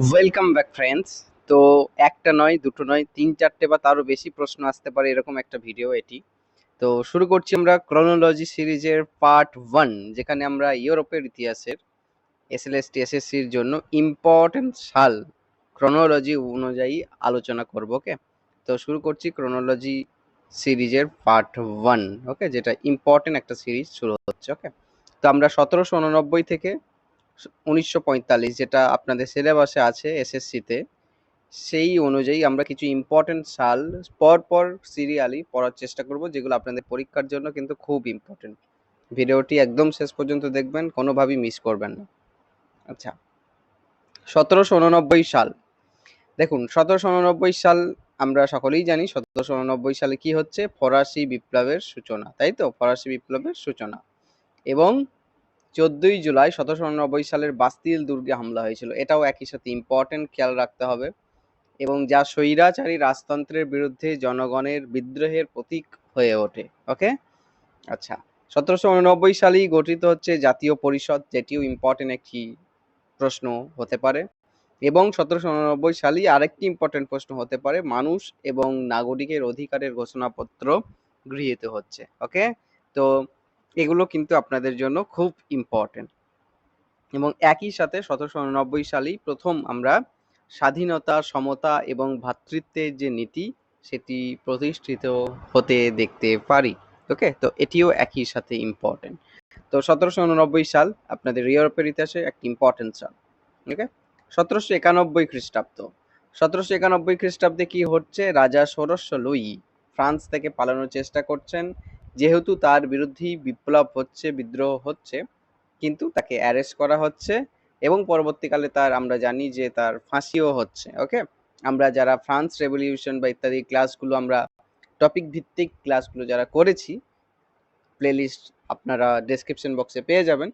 Welcome back friends তো একটা নয়, দুটো নয়, তিন চারটে বা তারও বেশি প্রশ্ন আসতে পারে এরকম একটা ভিডিও এটি। তো শুরু করছি আমরা ক্রোনোলজি সিরিজের পার্ট ওয়ান যেখানে আমরা ইউরোপের ইতিহাসের এসএলএসটি এসএসসির জন্য ইম্পর্টেন্ট সাল ক্রোনোলজি অনুযায়ী আলোচনা করব ওকে তো শুরু করছি ক্রোনোলজি সিরিজের পার্ট ওয়ান ওকে যেটা ইম্পর্টেন্ট একটা সিরিজ শুরু হচ্ছে ওকে তো আমরা সতেরোশো উননব্বই থেকে উনিশশো পঁয়তাল্লিশ যেটা আপনাদের সিলেবাসে আছে এসএসসিতে সেই অনুযায়ী আমরা কিছু ইম্পর্টেন্ট সাল পর পর সিরিয়ালি পড়ার চেষ্টা করব, যেগুলো আপনাদের পরীক্ষার জন্য কিন্তু খুব ইম্পর্টেন্ট ভিডিওটি একদম শেষ পর্যন্ত দেখবেন, কোনোভাবেই মিস করবেন না। আচ্ছা সতেরোশো উননব্বই সাল। দেখুন, সতেরোশো উননব্বই সাল আমরা সকলেই জানি, সতেরোশো উননব্বই সালে কি হচ্ছে? ফরাসি বিপ্লবের সূচনা, তাই তো? ফরাসি বিপ্লবের সূচনা। এবং চোদ্দই জুলাই সতেরোশো উননব্বই সালের বাস্তিল দুর্গে হামলা হয়েছিল। এটাও একই সাথে ইম্পর্টেন্ট খেয়াল রাখতে হবে এবং যা স্বৈরাচারী রাজতন্ত্রের বিরুদ্ধে জনগণের বিদ্রোহের প্রতীক হয়ে ওঠে। ওকে আচ্ছা সতেরোশো উননব্বই সালেই গঠিত হচ্ছে জাতীয় পরিষদ, যেটিও ইম্পর্টেন্ট একটি প্রশ্ন হতে পারে। এবং সতেরোশো উননব্বই সালেই আরেকটি ইম্পর্টেন্ট প্রশ্ন হতে পারে, মানুষ এবং নাগরিকের অধিকারের ঘোষণাপত্র গৃহীত হচ্ছে। ওকে তো এগুলো কিন্তু আপনাদের জন্য খুব ইম্পর্টেন্ট এবং একই সাথে সতেরোশো উননব্বই সালেই প্রথম আমরা স্বাধীনতা, সমতা এবং ভ্রাতৃত্বের যে নীতি, সেটি প্রতিষ্ঠিত হতে দেখতে পারি। ওকে? তো এটিও একই সাথে ইম্পর্টেন্ট তো সতেরোশো উননব্বই সাল আপনাদের ইউরোপের ইতিহাসে একটি ইম্পর্টেন্ট সাল। ওকে? সতেরোশো একানব্বই খ্রিস্টাব্দ। সতেরোশো একানব্বই খ্রিস্টাব্দে কি হচ্ছে? রাজা ষোড়শ লুই ফ্রান্স থেকে পালানোর চেষ্টা করছেন। যেহেতু তার বিরুদ্ধেই বিপ্লব হচ্ছে, বিদ্রোহ হচ্ছে, কিন্তু তাকে অ্যারেস্ট করা হচ্ছে এবং পরবর্তীকালে তার আমরা জানি যে তার ফাঁসিও হচ্ছে ওকে আমরা যারা ফ্রান্স রেভলিউশন বা ইত্যাদি ক্লাসগুলো আমরা টপিক ভিত্তিক ক্লাসগুলো যারা করেছি প্লেলিস্ট আপনারা ডেসক্রিপশন বক্সে পেয়ে যাবেন।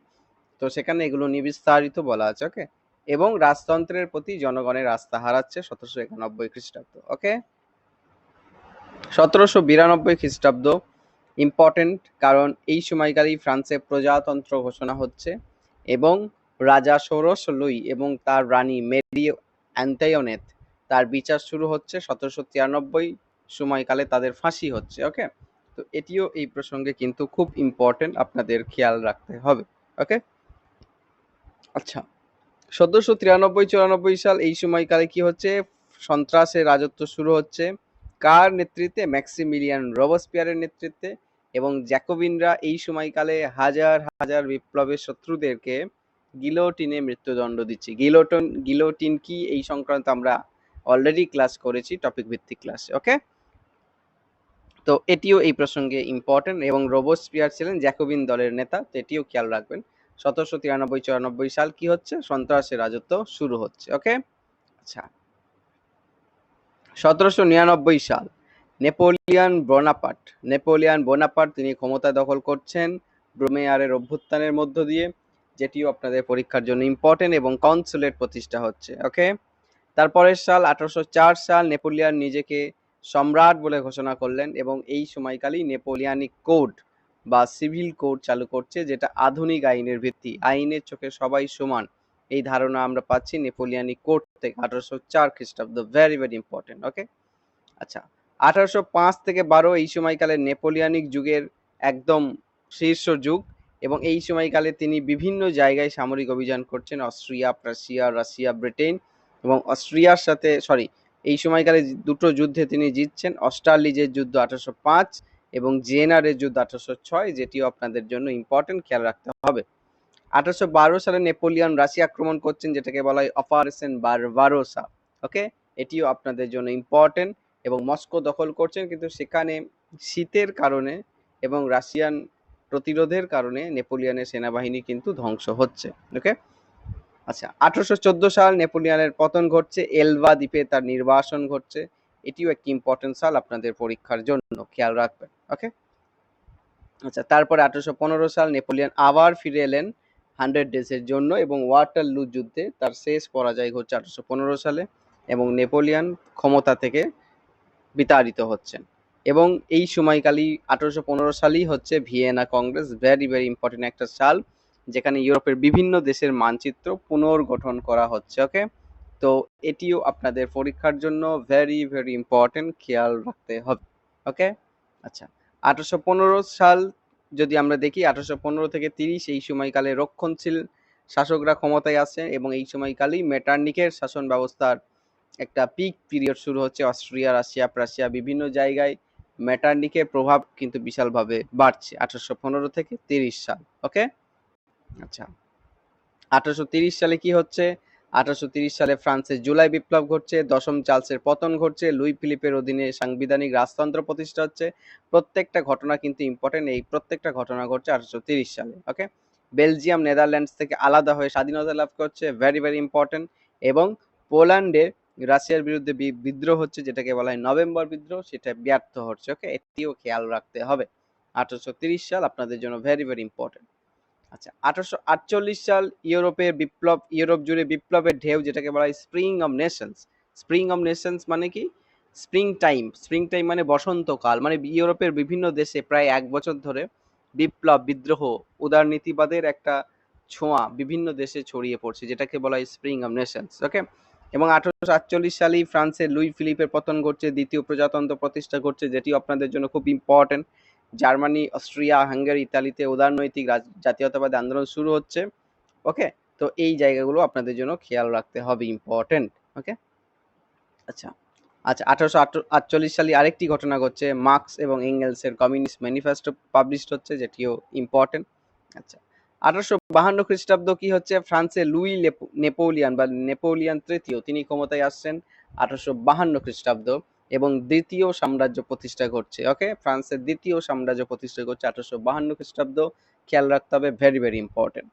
তো সেখানে এগুলো নিয়ে বিস্তারিত বলা আছে ওকে এবং রাজতন্ত্রের প্রতি জনগণের আস্থা হারাচ্ছে সতেরোশো একানব্বই খ্রিস্টাব্দ ওকে সতেরোশো বিরানব্বই খ্রিস্টাব্দ ইম্পর্টেন্ট কারণ এই সময়কালেই ফ্রান্সে প্রজাতন্ত্র ঘোষণা হচ্ছে এবং রাজা ষোড়শ লুই এবং তার রানী মেরি অ্যান্টাইওনেত তার বিচার শুরু হচ্ছে সতেরোশো তিরানব্বই সময়কালে তাদের ফাঁসি হচ্ছে ওকে তো এটিও এই প্রসঙ্গে কিন্তু খুব ইম্পর্টেন্ট আপনাদের খেয়াল রাখতে হবে ওকে আচ্ছা সতেরোশো তিরানব্বই চুরানব্বই সাল এই সময়কালে কি হচ্ছে? সন্ত্রাসের রাজত্ব শুরু হচ্ছে। কার নেতৃত্বে? ম্যাক্সিমিলিয়ান রবসপিয়ারের নেতৃত্বে। এবং জ্যাকোবিনরা এই সময়কালে হাজার হাজার বিপ্লবের শত্রুদেরকে গিলোটিনে মৃত্যুদণ্ড দিচ্ছে। গিলোটন, গিলোটিন কি? এই সংক্রান্ত আমরা অলরেডি ক্লাস করেছি টপিক ভিত্তিক ক্লাসে ওকে তো এটিও এই প্রসঙ্গে ইম্পর্টেন্ট এবং রোবোস্পিয়ার ছিলেন জ্যাকোবিন দলের নেতা, তো এটিও খেয়াল রাখবেন। সতেরোশো তিরানব্বই, চুরানব্বই সাল কি হচ্ছে? সন্ত্রাসের রাজত্ব শুরু হচ্ছে ওকে আচ্ছা। সতেরোশো নিরানব্বই সাল নেপোলিয়ান বোনাপার্ট। নেপোলিয়ান বোনাপার্ট তিনি ক্ষমতা দখল করছেন ব্রোমেয়ারের অভ্যুত্থানের মধ্য দিয়ে, যেটিও আপনাদের পরীক্ষার জন্য ইম্পর্টেন্ট এবং কনসুলেট প্রতিষ্ঠা হচ্ছে ওকে তারপরের সাল, আঠারোশো চার সাল, নেপোলিয়ান নিজেকে সম্রাট বলে ঘোষণা করলেন এবং এই সময়কালেই নেপোলিয়ানিক কোড বা সিভিল কোড চালু করছে, যেটা আধুনিক আইনের ভিত্তি। আইনের চোখে সবাই সমান। এই ধারণা আমরা পাচ্ছি নেপোলিয়ানিক কোড থেকে, আঠারোশো চার খ্রিস্টাব্দ। ভেরি ভেরি ইম্পর্টেন্ট ওকে আচ্ছা আঠারোশো পাঁচ থেকে বারো এই সময়কালে নেপোলিয়ানিক যুগের একদম শীর্ষ যুগ এবং এই সময়কালে তিনি বিভিন্ন জায়গায় সামরিক অভিযান করছেন, অস্ট্রিয়া, প্রাশিয়া, রাশিয়া, ব্রিটেন এবং অস্ট্রিয়ার সাথে সরি এই সময়কালে দুটো যুদ্ধে তিনি জিতছেন, অস্ট্রালিজের যুদ্ধ আঠারোশো পাঁচ এবং জেনারের যুদ্ধ আঠারোশো ছয়, যেটিও আপনাদের জন্য ইম্পর্টেন্ট খেয়াল রাখতে হবে। আঠারোশো বারো সালে নেপোলিয়ন রাশিয়া আক্রমণ করছেন, যেটাকে বলা হয় অপারেশন বারবারোসা ওকে এটিও আপনাদের জন্য ইম্পর্টেন্ট এবং মস্কো দখল করছেন কিন্তু সেখানে শীতের কারণে এবং রাশিয়ান প্রতিরোধের কারণে নেপোলিয়ানের সেনাবাহিনী কিন্তু ধ্বংস হচ্ছে ওকে আচ্ছা আঠারোশো চোদ্দ সাল নেপোলিয়ানের পতন ঘটছে, এলভা দ্বীপে তার নির্বাসন ঘটছে, এটিও একটি ইম্পর্টেন্ট সাল আপনাদের পরীক্ষার জন্য, খেয়াল রাখবেন ওকে আচ্ছা তারপরে আঠারোশো পনেরো সাল নেপোলিয়ান আবার ফিরে এলেন হান্ড্রেড ডেজের জন্য এবং ওয়াটার লু যুদ্ধে তার শেষ পরাজয় ঘটছে আঠারোশো পনেরো সালে এবং নেপোলিয়ান ক্ষমতা থেকে বিতাড়িত হচ্ছেন। এবং এই সময়কালই আঠারোশো পনেরো সালই হচ্ছে Vienna Congress very very important একটা সাল, যেখানে ইউরোপের বিভিন্ন দেশের মানচিত্র পুনর্গঠন করা হচ্ছে, ওকে? তো এটিও আপনাদের পরীক্ষার জন্য ভেরি ভেরি ইম্পর্টেন্ট, খেয়াল রাখতে হবে, ওকে? আচ্ছা আঠারোশো পনেরো সাল যদি আমরা দেখি, আঠারোশো পনেরো থেকে তিরিশ এই সময়কালে রক্ষণশীল শাসকরা ক্ষমতায় আসে এবং এই সময়কালেই মেটার্নিকের শাসন ব্যবস্থার একটা পিক পিরিয়ড শুরু হচ্ছে অস্ট্রিয়া, রাশিয়া, প্রাশিয়া, বিভিন্ন জায়গায় মেটার্নিকের প্রভাব কিন্তু বিশালভাবে বাড়ছে আঠারোশো পনেরো থেকে তিরিশ সাল ওকে আচ্ছা আঠারোশো তিরিশ সালে কি হচ্ছে? আঠারোশো তিরিশ সালে ফ্রান্সের জুলাই বিপ্লব ঘটছে, দশম চার্লসের পতন ঘটছে, লুই ফিলিপের অধীনে সাংবিধানিক রাজতন্ত্র প্রতিষ্ঠা হচ্ছে। প্রত্যেকটা ঘটনা কিন্তু ইম্পর্টেন্ট এই প্রত্যেকটা ঘটনা ঘটছে আঠারোশো তিরিশ সালে ওকে বেলজিয়াম, নেদারল্যান্ডস থেকে আলাদা হয়ে স্বাধীনতা লাভ করছে ভেরি ভেরি ইম্পর্টেন্ট এবং পোল্যান্ডে রাশিয়ার বিরুদ্ধে বিদ্রোহ হচ্ছে যেটাকে বলা হয় নভেম্বর বিদ্রোহ, সেটা ব্যর্থ হচ্ছে। ওকে এটিও খেয়াল রাখতে হবে। আঠারোশো সাল আপনাদের জন্য ভেরি ভেরি ইম্পর্টেন্ট আচ্ছা আঠারোশো আটচল্লিশ সাল ইউরোপের বিপ্লব, ইউরোপ জুড়ে বিপ্লবের ঢেউ যেটাকে বলা হয় spring of nations spring of nations মানে কি? স্প্রিং টাইম স্প্রিং টাইম মানে বসন্তকাল মানে ইউরোপের বিভিন্ন দেশে প্রায় এক বছর ধরে বিপ্লব, বিদ্রোহ, উদারনীতিবাদের একটা ছোঁয়া বিভিন্ন দেশে ছড়িয়ে পড়ছে, যেটাকে বলা হয় স্প্রিং অফ নেশনস ওকে এবং আঠারোশো আটচল্লিশ সালেই ফ্রান্সের লুই ফিলিপের পতন ঘটছে, দ্বিতীয় প্রজাতন্ত্র প্রতিষ্ঠা ঘটছে, যেটি আপনাদের জন্য খুব ইম্পর্টেন্ট জার্মানি, অস্ট্রিয়া, হাঙ্গেরি, ইতালিতে উদারনৈতিক জাতীয়তাবাদী আন্দোলন শুরু হচ্ছে ওকে তো এই জায়গাগুলো আপনাদের জন্য খেয়াল রাখতে হবে ইম্পর্টেন্ট ওকে আচ্ছা আচ্ছা আঠারোশো আটচল্লিশ সালে আরেকটি ঘটনা ঘটছে, মার্কস এবং এঙ্গেলসের কমিউনিস্ট ম্যানিফেস্টো পাবলিশড হচ্ছে, যেটিও ইম্পর্টেন্ট আচ্ছা। আঠারোশো বাহান্ন খ্রিস্টাব্দ কি হচ্ছে? ফ্রান্সে লুই নেপোলিয়ান বা নেপোলিয়ান তৃতীয়, তিনি ক্ষমতায় আসছেন আঠারোশো বাহান্ন খ্রিস্টাব্দ এবং দ্বিতীয় সাম্রাজ্য প্রতিষ্ঠা করছে ওকে ফ্রান্সের দ্বিতীয় সাম্রাজ্য প্রতিষ্ঠা করছে আঠারোশো বাহান্ন খ্রিস্টাব্দ, খেয়াল রাখতে হবে ভেরি ভেরি ইম্পর্টেন্ট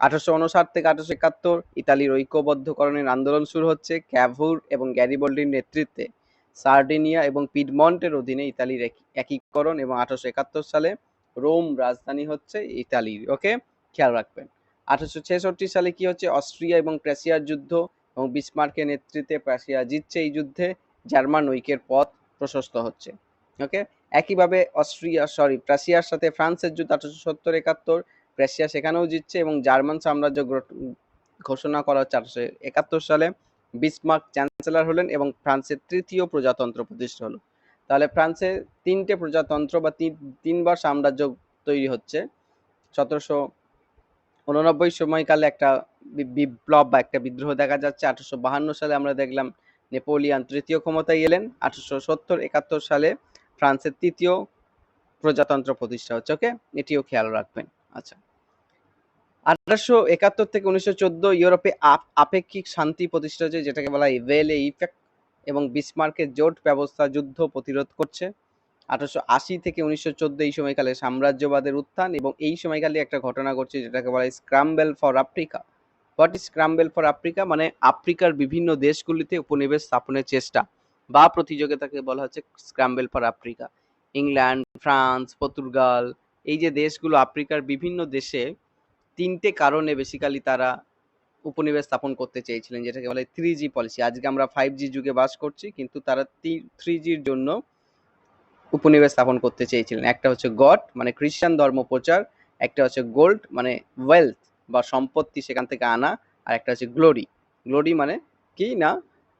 আঠারোশো উনষাট থেকে আঠারোশো একাত্তর ইতালির ঐক্যবদ্ধকরণের আন্দোলন শুরু হচ্ছে ক্যাভুর এবং গ্যারিবল্ডির নেতৃত্বে। সার্ডিনিয়া এবং পিডমন্টের অধীনে ইতালির এক- একীকরণ এবং আঠারোশো একাত্তর সালে রোম রাজধানী হচ্ছে ইতালির ওকে খেয়াল রাখবেন। আঠারোশো ছেষট্টি সালে কি হচ্ছে? অস্ট্রিয়া এবং প্রাশিয়ার যুদ্ধ এবং বিসমার্কের নেতৃত্বে প্রাশিয়া জিতছে এই যুদ্ধে। জার্মান ঐক্যের পথ প্রশস্ত হচ্ছে। ওকে একইভাবে অস্ট্রিয়া সরি প্রাশিয়ার সাথে ফ্রান্সের যুদ্ধ আঠারোশো সত্তর একাত্তর। প্রাশিয়া সেখানেও জিতছে এবং জার্মান সাম্রাজ্য ঘোষণা করা হচ্ছে আঠারোশো একাত্তর সালে। বিসমার্ক চ্যান্সেলর হলেন এবং ফ্রান্সের তৃতীয় প্রজাতন্ত্র প্রতিষ্ঠা হলো। তাহলে ফ্রান্সে তিনটে প্রজাতন্ত্র বা তিন তিনবার সাম্রাজ্য তৈরি হচ্ছে। সতেরোশো উননব্বই সময়কালে একটা বিপ্লব বা একটা বিদ্রোহ দেখা যাচ্ছে। আঠারোশো বাহান্ন সালে আমরা দেখলাম নেপোলিয়ান তৃতীয় ক্ষমতায় এলেন। আঠারোশো সত্তর, একাত্তর সালে ফ্রান্সের তৃতীয় প্রজাতন্ত্র প্রতিষ্ঠা হচ্ছে, ওকে? এটিও খেয়াল রাখবেন। আচ্ছা। আঠারোশো একাত্তর থেকে উনিশশো চোদ্দ ইউরোপে আপেক্ষিক শান্তি প্রতিষ্ঠা হচ্ছে, যেটাকে বলা হয় ওয়েলে ইফেক্ট এবং বিসমার্কের জোট ব্যবস্থা যুদ্ধ প্রতিরোধ করছে। আঠারোশো আশি থেকে উনিশশো চোদ্দ এই সময়কালে সাম্রাজ্যবাদের উত্থান এবং এই সময়কালে একটা ঘটনা ঘটছে যেটাকে বলা হয় scramble for Africa what is scramble for Africa মানে আফ্রিকার বিভিন্ন দেশগুলিতে উপনিবেশ স্থাপনের চেষ্টা বা প্রতিযোগিতাকে বলা হচ্ছে scramble for Africa England, France, Portugal, এই যে দেশগুলো আফ্রিকার বিভিন্ন দেশে তিনটে কারণে বেসিক্যালি তারা উপনিবেশ স্থাপন করতে চেয়েছিলেন, যেটাকে বলে থ্রি জি পলিসি আজকে আমরা ফাইভ জি যুগে বাস করছি, কিন্তু তারা থ্রি জির জন্য উপনিবেশ স্থাপন করতে চেয়েছিলেন। একটা হচ্ছে গড মানে খ্রিস্টান ধর্ম প্রচার, একটা হচ্ছে গোল্ড মানে ওয়েলথ বা সম্পত্তি সেখান থেকে আনা, আর একটা হচ্ছে গ্লোরি গ্লোরি মানে কি না?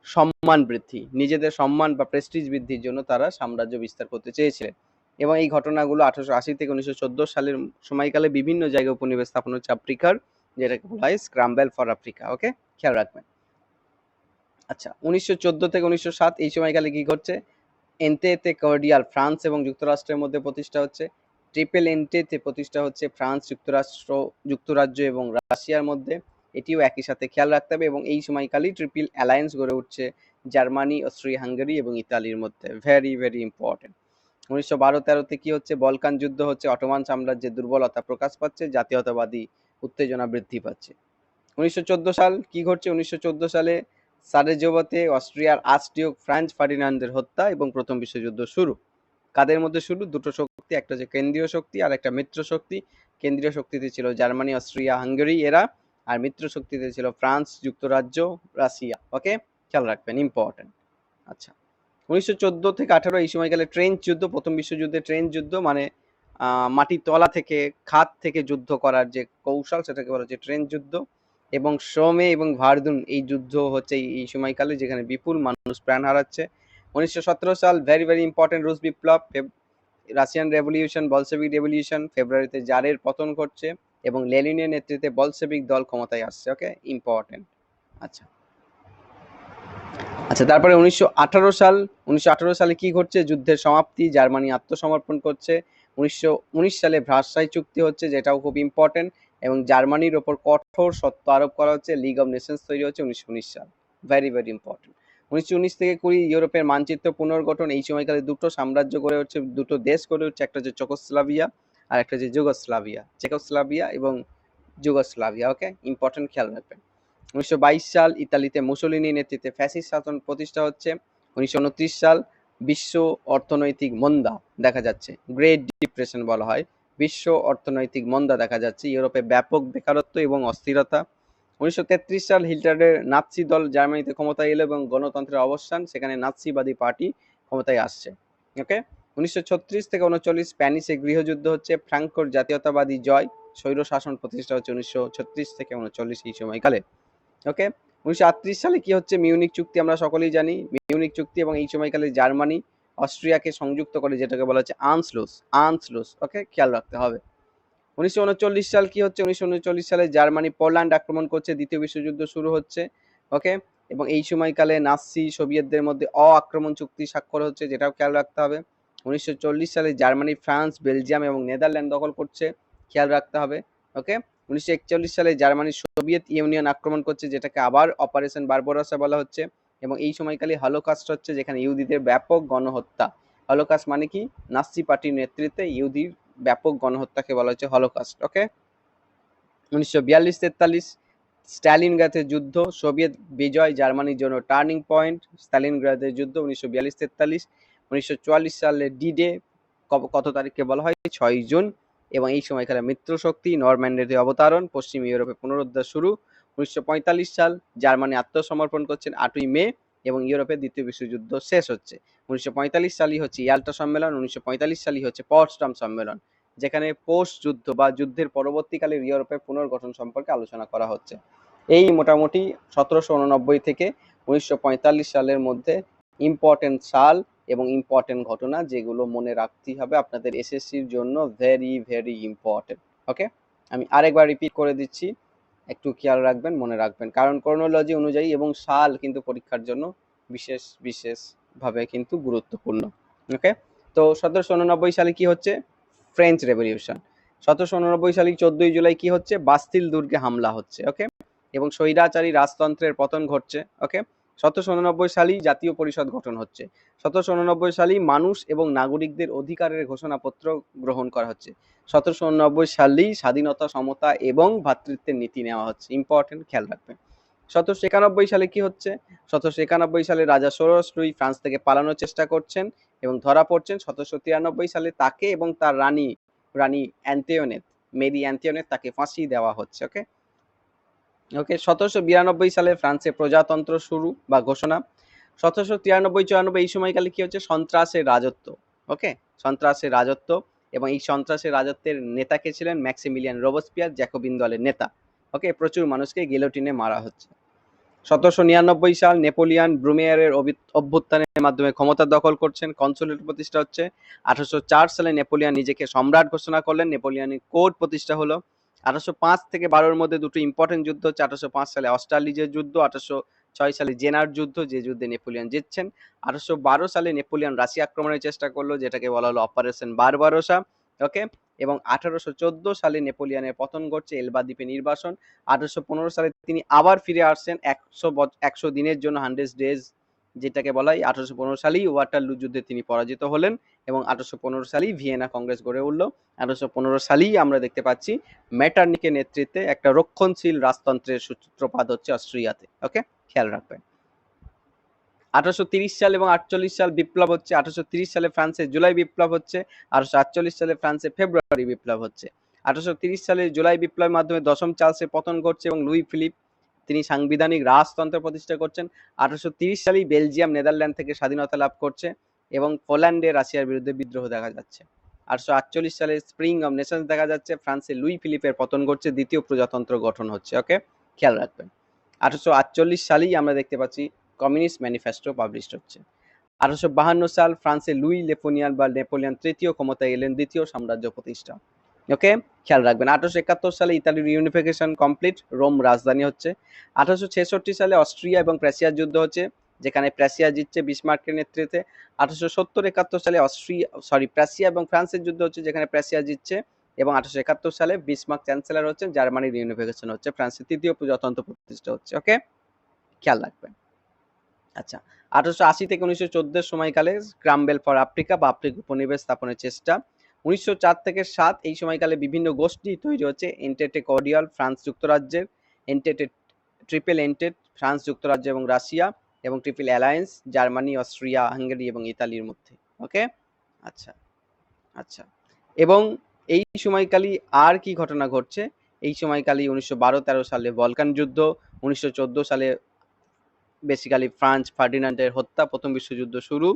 সম্মান বৃদ্ধি। নিজেদের সম্মান বা প্রেস্টিজ বৃদ্ধির জন্য তারা সাম্রাজ্য বিস্তার করতে চেয়েছিলেন। এবং এই ঘটনাগুলো আঠারোশো আশি থেকে উনিশশো চোদ্দ সালের সময়কালে বিভিন্ন জায়গায় উপনিবেশ স্থাপন হচ্ছে আফ্রিকার যেটাকে বলা হয় স্ক্রাম্বেল ফর আফ্রিকা ওকে খেয়াল রাখবেন। আচ্ছা উনিশশো চোদ্দ থেকে উনিশশো সাত এই সময়কালে কি ঘটছে? এনটেতে কর্ডিয়াল ফ্রান্স এবং যুক্তরাষ্ট্রের মধ্যে প্রতিষ্ঠা হচ্ছে। ট্রিপল এনটেতে প্রতিষ্ঠা হচ্ছে ফ্রান্স, যুক্তরাষ্ট্র, যুক্তরাজ্য এবং রাশিয়ার মধ্যে। এটিও একই সাথে খেয়াল রাখতে হবে এবং এই সময়কালেই ট্রিপল অ্যালায়েন্স গড়ে উঠছে জার্মানি, অস্ট্রিয়া, হাঙ্গেরি এবং ইতালির মধ্যে। ভেরি ভেরি ইম্পর্টেন্ট উনিশশো বারো তেরোতে কি হচ্ছে? বলকান যুদ্ধ হচ্ছে। অটোমান সাম্রাজ্যের দুর্বলতা প্রকাশ পাচ্ছে, জাতীয়তাবাদী উত্তেজনা বৃদ্ধি পাচ্ছে। উনিশশো চোদ্দ সাল কি ঘটছে? উনিশশো চোদ্দ সালে সারেজোবাতে অস্ট্রিয়ার আর্চডিউক ফ্রান্স ফার্ডিনান্ডের হত্যা এবং প্রথম বিশ্বযুদ্ধ শুরু। কাদের মধ্যে শুরু? দুটো শক্তি, একটা হচ্ছে কেন্দ্রীয় শক্তি আর একটা মিত্র শক্তি। কেন্দ্রীয় শক্তিতে ছিল জার্মানি, অস্ট্রিয়া, হাঙ্গেরি এরা আর মিত্র শক্তিতে ছিল ফ্রান্স, যুক্তরাজ্য, রাশিয়া। ওকে? খেয়াল রাখবেন ইম্পর্টেন্ট আচ্ছা উনিশশো চোদ্দ থেকে আঠারো এই সময়কালে ট্রেন যুদ্ধ, প্রথম বিশ্বযুদ্ধে ট্রেন যুদ্ধ মানে মাটির তলা থেকে খাত থেকে যুদ্ধ করার যে কৌশল, সেটাকে বলা হচ্ছে ট্রেন যুদ্ধ। এবং সোমে এবং ভারদুন এই যুদ্ধ হচ্ছে এই- সময়কালে যেখানে বিপুল মানুষ প্রাণ হারাচ্ছে। উনিশশো সতেরো সাল ভেরি ভেরি ইম্পর্টেন্ট রুশ বিপ্লব রাশিয়ান রেভলিউশন বলসেভিক রেভলিউশন ফেব্রুয়ারিতে জারের পতন ঘটছে এবং লেনিনের নেতৃত্বে বলসেভিক দল ক্ষমতায় আসছে ওকে ইম্পর্টেন্ট আচ্ছা। আচ্ছা তারপরে উনিশশো আঠারো সাল, উনিশশো আঠারো সালে কি ঘটছে? যুদ্ধের সমাপ্তি, জার্মানি আত্মসমর্পণ করছে। উনিশশো উনিশ সালে ভ্রাসাই চুক্তি হচ্ছে, যেটাও খুব ইম্পর্টেন্ট এবং জার্মানির ওপর কঠোর সত্য আরোপ করা হচ্ছে। লিগ অফ নেশনস তৈরি হচ্ছে উনিশশো উনিশ সাল। ভেরি ভেরি ইম্পর্টেন্ট উনিশশো উনিশ থেকে কুড়ি ইউরোপের মানচিত্র পুনর্গঠন এই সময়কালে দুটো সাম্রাজ্য গড়ে উঠছে, দুটো দেশ গড়ে উঠছে, একটা হচ্ছে চকোস্লাভিয়া আর একটা হচ্ছে যুগোস্লাভিয়া। চেকোস্লাভিয়া এবং যুগোস্লাভিয়া ওকে ইম্পর্টেন্ট খেয়াল রাখবেন। উনিশশো বাইশ সাল ইতালিতে মুসোলিনি নেতৃত্বে ফ্যাসিস্ট শাসন প্রতিষ্ঠা হচ্ছে। উনিশশো উনত্রিশ সাল বিশ্ব অর্থনৈতিক মন্দা দেখা যাচ্ছে। গ্রেট ডিপ্রেশন বলা হয়। বিশ্ব অর্থনৈতিক মন্দা দেখা যাচ্ছে। ইউরোপে ব্যাপক বেকারত্ব এবং অস্থিরতা। উনিশশো তেত্রিশ সাল হিটলারের নাৎসি দল জার্মানিতে ক্ষমতায় এলো এবং গণতন্ত্রের অবসান, সেখানে নাৎসিবাদী পার্টি ক্ষমতায় আসছে। ওকে? উনিশশো ছত্রিশ থেকে উনচল্লিশ স্প্যানিশে গৃহযুদ্ধ হচ্ছে, ফ্রাঙ্কোর জাতীয়তাবাদী জয়, স্বৈর শাসন প্রতিষ্ঠা হচ্ছে উনিশশো ছত্রিশ থেকে উনচল্লিশ এই সময়কালে। ওকে? উনিশশো আটত্রিশ সালে কি হচ্ছে? মিউনিক চুক্তি আমরা সকলেই জানি। মিউনিক চুক্তি এবং এই সময়কালে জার্মানি অস্ট্রিয়াকে সংযুক্ত করে যেটাকে বলা হচ্ছে আনসলুস আনসলুস ওকে খেয়াল রাখতে হবে। উনিশশো উনচল্লিশ সাল কি হচ্ছে? উনিশশো উনচল্লিশ সালে জার্মানি পোল্যান্ড আক্রমণ করছে, দ্বিতীয় বিশ্বযুদ্ধ শুরু হচ্ছে ওকে এবং এই সময়কালে নাসি সোভিয়েতদের মধ্যে অ আক্রমণ চুক্তি স্বাক্ষর হচ্ছে, যেটাও খেয়াল রাখতে হবে। উনিশশো চল্লিশ সালে জার্মানি, ফ্রান্স, বেলজিয়াম এবং নেদারল্যান্ড দখল করছে, খেয়াল রাখতে হবে ওকে উনিশশো একচল্লিশ সালে জার্মানি সোভিয়েত ইউনিয়ন আক্রমণ করছে, যেটাকে আবার অপারেশন বারবরাসা বলা হচ্ছে। এবং এই সময়কালে হলোকাস্ট হচ্ছে যেখানে ইহুদিদের ব্যাপক গণহত্যা। হলোকাস্ট মানে কি? নাসি পার্টির নেতৃত্বে ইহুদির ব্যাপক গণহত্যাকে বলা হচ্ছে হলোকাস্ট ওকে উনিশশো বিয়াল্লিশ তেতাল্লিশ স্ট্যালিনগ্রাদের যুদ্ধ, সোভিয়েত বিজয়, জার্মানির জন্য টার্নিং পয়েন্ট স্ট্যালিনগ্রাদের যুদ্ধ উনিশশো বিয়াল্লিশ তেতাল্লিশ, উনিশশো চুয়াল্লিশ সালে ডি ডে কত তারিখকে বলা হয়? ছয় জুন, এবং এই সময়কালে মিত্রশক্তি, নরম্যান্ডের অবতারণ, পশ্চিম ইউরোপে পুনরুদ্ধার শুরু। উনিশশো পঁয়তাল্লিশ সাল জার্মানি আত্মসমর্পণ করছেন আটই মে এবং ইউরোপে দ্বিতীয় বিশ্বযুদ্ধ শেষ হচ্ছে। উনিশশো পঁয়তাল্লিশ সালই হচ্ছে ইয়াল্টা সম্মেলন, উনিশশো পঁয়তাল্লিশ সালই হচ্ছে পটসডাম সম্মেলন, যেখানে পোস্ট যুদ্ধ বা যুদ্ধের পরবর্তীকালে ইউরোপের পুনর্গঠন সম্পর্কে আলোচনা করা হচ্ছে। এই মোটামুটি সতেরোশো উননব্বই থেকে উনিশশো পঁয়তাল্লিশ সালের মধ্যে ইম্পর্টেন্ট সাল এবং ইম্পর্টেন্ট ঘটনা যেগুলো মনে রাখতেই হবে আপনাদের এসএসসির জন্য ভেরি ভেরি ইম্পর্টেন্ট। ওকে? আমি আরেকবার রিপিট করে দিচ্ছি। একটু খেয়াল রাখবেন, মনে রাখবেন। কারণ ক্রোনোলজি অনুযায়ী এবং সাল কিন্তু পরীক্ষার জন্য বিশেষ, বিশেষভাবে কিন্তু গুরুত্বপূর্ণ। ওকে তো সতেরোশো উননব্বই সালে কি হচ্ছে? ফ্রেঞ্চ রেভলিউশন সতেরোশো উননব্বই সালে চোদ্দই জুলাই কি হচ্ছে? বাস্তিল দুর্গে হামলা হচ্ছে। ওকে এবং স্বৈরাচারী রাজতন্ত্রের পতন ঘটছে। ওকে সতেরোশো উননব্বই সালেই জাতীয় পরিষদ গঠন হচ্ছে। সতেরোশো উননব্বই সালেই মানুষ এবং নাগরিকদের অধিকারের ঘোষণাপত্র গ্রহণ করা হচ্ছে। সতেরোশো উননব্বই সালেই স্বাধীনতা, সমতা এবং ভ্রাতৃত্বের নীতি নেওয়া হচ্ছে। ইম্পর্টেন্ট খেয়াল রাখবেন। সতেরোশো একানব্বই সালে কি হচ্ছে? সতেরোশো একানব্বই সালে রাজা ষোড়শ লুই ফ্রান্স থেকে পালানোর চেষ্টা করছেন এবং ধরা পড়ছেন। সতেরোশো তিরানব্বই সালে তাকে এবং তার রানী রানী অ্যান্টিওনেট মেরি অ্যান্টিওনেট তাকে ফাঁসি দেওয়া হচ্ছে ওকে ওকে সতেরোশো বিরানব্বই সালে ফ্রান্সে প্রজাতন্ত্র শুরু বা ঘোষণা। সতেরোশো তিরানব্বই, চুরানব্বই এই সময়কালে কি হচ্ছে? সন্ত্রাসের রাজত্ব। ওকে সন্ত্রাসের রাজত্ব এবং এই সন্ত্রাসের রাজত্বের নেতা কে ছিলেন? ম্যাক্সিমিলিয়ান রোবসপিয়ার জ্যাকোবিন দলের নেতা। ওকে প্রচুর মানুষকে গিলোটিনে মারা হচ্ছে। সতেরোশো নিরানব্বই সাল নেপোলিয়ান ব্রুমেয়ারের অভি- অভ্যুত্থানের মাধ্যমে ক্ষমতা দখল করছেন। কনসুলেট প্রতিষ্ঠা হচ্ছে। আঠারোশো চার সালে নেপোলিয়ান নিজেকে সম্রাট ঘোষণা করলেন। নেপোলিয়ানের কোর্ট প্রতিষ্ঠা হলো আঠারোশো পাঁচ থেকে বারোর মধ্যে দুটো ইম্পর্টেন্ট যুদ্ধ হচ্ছে। আঠারোশো পাঁচ সালে অস্ট্রালিজের যুদ্ধ, আঠারোশো ছয় সালে জেনার যুদ্ধ, যে যুদ্ধে নেপোলিয়ন জিতছেন। আঠারোশো বারো সালে নেপোলিয়ন রাশিয়া আক্রমণের চেষ্টা করল, যেটাকে বলা হলো অপারেশন বারবারোসা ওকে এবং আঠারোশো চোদ্দ সালে নেপোলিয়নের পতন ঘটছে এলবা দ্বীপে নির্বাসন। আঠারোশো পনেরো সালে তিনি আবার ফিরে আসছেন একশো একশো দিনের জন্য হান্ড্রেড ডেজ যেটাকে বলা হয় আঠারোশো পনেরো সালেই ওয়াটারলু যুদ্ধে তিনি পরাজিত হলেন এবং আঠারোশো পনেরো সালেই ভিয়েনা কংগ্রেস গড়ে উঠল। আঠারোশো পনেরো সালেই আমরা দেখতে পাচ্ছি ম্যাটার্নিকের নেতৃত্বে একটা রক্ষণশীল রাজতন্ত্রের সূত্রপাত হচ্ছে অস্ট্রিয়াতে। ওকে খেয়াল রাখবেন। আঠারোশো সাল এবং আটচল্লিশ সাল বিপ্লব হচ্ছে, আঠারোশো সালে ফ্রান্সে জুলাই বিপ্লব হচ্ছে, আঠারোশো আটচল্লিশ সালে ফ্রান্সে ফেব্রুয়ারি বিপ্লব হচ্ছে। আঠারোশো সালে জুলাই বিপ্লবের মাধ্যমে দশম চার্লসের পতন ঘটছে এবং লুই ফিলিপ তিনি সাংবিধানিক রাজতন্ত্র প্রতিষ্ঠা করছেন। আঠারোশো তিরিশ সালেই বেলজিয়াম, নেদারল্যান্ড থেকে স্বাধীনতা লাভ করছে এবং পোল্যান্ডে রাশিয়ার বিরুদ্ধে বিদ্রোহ দেখা যাচ্ছে। আটশো আটচল্লিশ সালে স্প্রিং অফ নেশনস দেখা যাচ্ছে। ফ্রান্সে লুই ফিলিপের পতন ঘটছে। দ্বিতীয় প্রজাতন্ত্র গঠন হচ্ছে, ওকে? খেয়াল রাখবেন। আঠারোশো আটচল্লিশ সালেই আমরা দেখতে পাচ্ছি কমিউনিস্ট ম্যানিফেস্টো পাবলিশড হচ্ছে। আঠারোশো বাহান্ন সাল ফ্রান্সে লুই লেপোনিয়ান বা নেপোলিয়ান তৃতীয় ক্ষমতায় এলেন, দ্বিতীয় সাম্রাজ্য প্রতিষ্ঠা। ওকে খেয়াল রাখবেন। আঠারোশো একাত্তর সালে ইতালির ইউনিফিকেশন কমপ্লিট রোম রাজধানী হচ্ছে। আঠারোশো ছেষট্টি সালে অস্ট্রিয়া এবং প্রাসিয়ার যুদ্ধ হচ্ছে, যেখানে প্রাসিয়া জিতছে বিসমার্কের নেতৃত্বে। আঠারোশো সত্তর একাত্তর সালে অস্ট্রিয়া সরি প্রাসিয়া এবং ফ্রান্সের যুদ্ধ হচ্ছে, যেখানে প্রাসিয়া জিতছে। এবং আঠারোশো একাত্তর সালে বিসমার্ক চ্যান্সেলর হচ্ছেন, জার্মানির ইউনিফিকেশন হচ্ছে, ফ্রান্সের তৃতীয় প্রজাতন্ত্র প্রতিষ্ঠা হচ্ছে ওকে খেয়াল রাখবেন। আচ্ছা আঠারোশো আশি থেকে উনিশশো চোদ্দের সময়কালে ক্রামবেল ফর আফ্রিকা বা আফ্রিকা উপনিবেশ স্থাপনের চেষ্টা। উনিশশো চার থেকে সাত এই সময়কালে বিভিন্ন গোষ্ঠী তৈরি হচ্ছে। এন্টেটে কর্ডিয়াল ফ্রান্স যুক্তরাজ্যের। এন্টেটে ট্রিপল এন্টেট ফ্রান্স যুক্তরাজ্য এবং রাশিয়া এবং triple alliance Germany, Austria, Hungary এবং ইতালির মধ্যে। ওকে আচ্ছা। আচ্ছা। এবং এই সময়কালই আর কি ঘটনা ঘটছে? এই সময়কালই উনিশশো বারো তেরো সালে বলকান যুদ্ধ, উনিশশো চোদ্দ সালে বেসিক্যালি ফ্রান্স ফার্ডিনান্ডের হত্যা, প্রথম বিশ্বযুদ্ধ শুরু।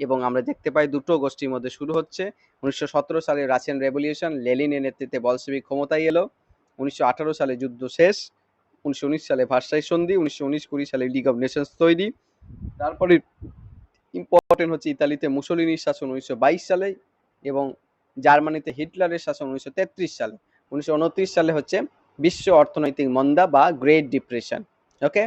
এবং আমরা দেখতে পাই দুটো গোষ্ঠীর মধ্যে শুরু হচ্ছে। উনিশশো সতেরো সালে রাশিয়ান রেভলিউশন লেলিনের নেতৃত্বে বলসেবিক ক্ষমতায় এলো। উনিশশো আঠারো সালে যুদ্ধ শেষ। উনিশশো উনিশ সালে ভার্সাই সন্ধি। উনিশশো উনিশ কুড়ি সালে লিগ অফ নেশনস তৈরি। তারপরে ইম্পর্টেন্ট হচ্ছে ইতালিতে মুসলিনির শাসন উনিশশো বাইশ সালে এবং জার্মানিতে হিটলারের শাসন উনিশশো তেত্রিশ সালে। উনিশশো উনত্রিশ সালে হচ্ছে বিশ্ব অর্থনৈতিক মন্দা বা গ্রেট ডিপ্রেশন ওকে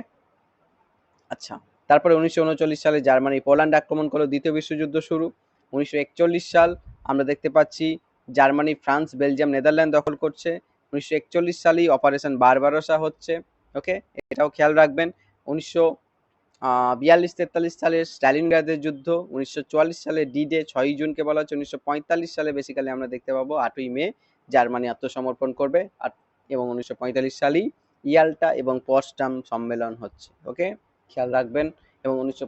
আচ্ছা। তারপরে উনিশশো উনচল্লিশ সালে জার্মানি পোল্যান্ড আক্রমণ করল, দ্বিতীয় বিশ্বযুদ্ধ শুরু। উনিশশো একচল্লিশ সাল আমরা দেখতে পাচ্ছি জার্মানি, ফ্রান্স, বেলজিয়াম, নেদারল্যান্ড দখল করছে। উনিশশো একচল্লিশ সালেই অপারেশন বারবারসা হচ্ছে, ওকে? এটাও খেয়াল রাখবেন। উনিশশো বিয়াল্লিশ তেতাল্লিশ সালে স্ট্যালিনগ্রাদের যুদ্ধ, উনিশশো চুয়াল্লিশ সালে ডি ডে ছয়ই জুনকে বলা হচ্ছে, উনিশশো পঁয়তাল্লিশ সালে বেসিক্যালি আমরা দেখতে পাবো আটই মে জার্মানি আত্মসমর্পণ করবে, আর এবং উনিশশো পঁয়তাল্লিশ সালেই ইয়াল্টা এবং পস্টাম সম্মেলন হচ্ছে, ওকে? খেয়াল রাখবেন। এবং উনিশশো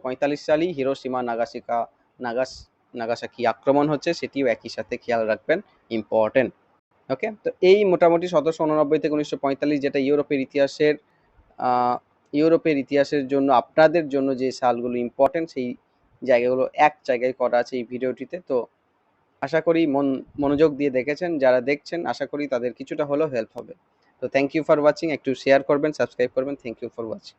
সালেই হিরোসীমা নাগাসিকা নাগাস, নাগাসাকি আক্রমণ হচ্ছে, সেটিও একই সাথে খেয়াল রাখবেন ইম্পর্টেন্ট ওকে তো এই মোটামুটি সতেরোশো উননব্বই থেকে উনিশশো পঁয়তাল্লিশ যেটা ইউরোপের ইতিহাসের ইউরোপের ইতিহাসের জন্য, আপনাদের জন্য যে সালগুলো ইম্পর্টেন্ট সেই জায়গাগুলো এক জায়গায় করা আছে এই ভিডিওটিতে। তো আশা করি মন, মনোযোগ দিয়ে দেখেছেন, যারা দেখছেন, আশা করি তাদের কিছুটা হলেও হেল্প হবে। তো থ্যাংক ইউ ফর ওয়াচিং একটু শেয়ার করবেন সাবস্ক্রাইব করবেন থ্যাংক ইউ ফর ওয়াচিং